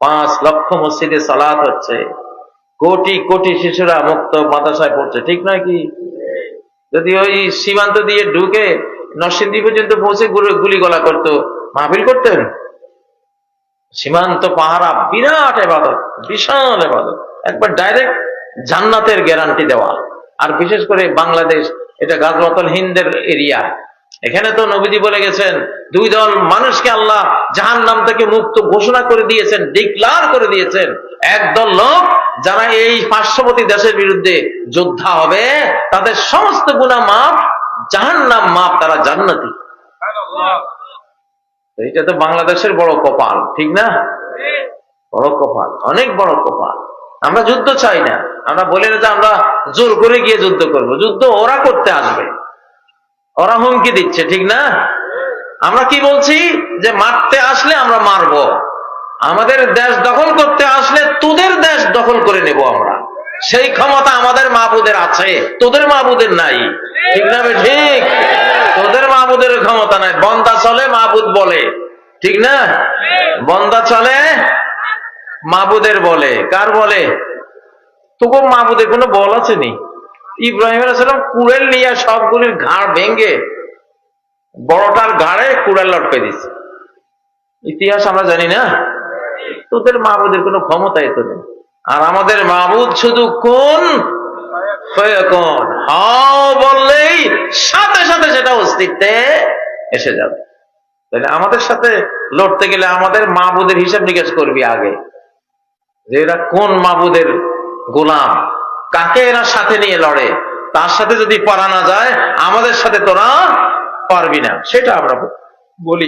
পাঁচ লক্ষ মসজিদে সালাত হচ্ছে। কোটি কোটি শিশুরা মুক্ত মাদ্রাসায় পড়ছে, ঠিক নয় কি? যদি ওই সীমান্ত দিয়ে ঢুকে নরসিংদী পর্যন্ত পৌঁছে গুলি- গলা করতো, মাহফিল করতেন? সীমান্ত পাহারা বিরাট এবাদত, বিশাল এবাদত। একবার ডাইরেক্ট জান্নাতের গ্যারান্টি দেওয়া। আর বিশেষ করে বাংলাদেশ, এটা গাজওয়াতল হিন্দের এরিয়া এখানে তো নবীজি বলে গেছেন, দুই দল মানুষকে আল্লাহ জাহান নাম থেকে মুক্ত ঘোষণা করে দিয়েছেন ডিক্লার করে দিয়েছেন। একদল লোক যারা এই পার্শ্ববর্তী দেশের বিরুদ্ধে যোদ্ধা হবে, তাদের সমস্ত গুণা মাপ জাহান নাম মাপ তারা জান্নাতি। এটা তো বাংলাদেশের বড় কপাল, ঠিক না? বড় কপাল, অনেক বড় কপাল। আমরা যুদ্ধ চাই না, আমরা বলি না যে আমরা জোর করে গিয়ে যুদ্ধ করব, যুদ্ধ ওরা করতে আসবে। ওরা হুমকি দিচ্ছে, ঠিক না? আমরা কি বলছি? যে মারতে আসলে আমরা মারব। আমাদের দেশ দখল করতে আসলে তোদের দেশ দখল করে নেব আমরা। সেই ক্ষমতা আমাদের মাহবুদের আছে, তোদের মাহবুদের নাই। ঠিক না ঠিক? তোদের মাহবুদের ক্ষমতা নাই। বন্দা চলে, মাহবুদ বলে। ঠিক না? বন্দা চলে, মাহবুদের বলে। কার বলে? তোকে মাহবুদের কোনো বল আছে নি? ইব্রাহিম আলাইসালাম কুড়েল নিয়ে সবগুলির ঘাড় ভেঙ্গে বড়টার ঘাড়ে কুড়েল লটকে দিছে। ইতিহাস আমরা জানি না। তোদের মাহবুদের কোনো ক্ষমতাই তো নেই। আর আমাদের মাহবুদ শুধু কোন? বললেই সাথে সাথে সেটা অস্তিত্বে এসে যাবে। তাহলে আমাদের সাথে লড়তে গেলে আমাদের মাহবুদের হিসাব নিকাশ করবি আগে। যে এরা কোন মাহবুদের গোলাম? কাকে এরা সাথে নিয়ে লড়ে? তার সাথে যদি পারা না যায়, আমাদের সাথে তোরা পারবি না। সেটা আমরা বলি।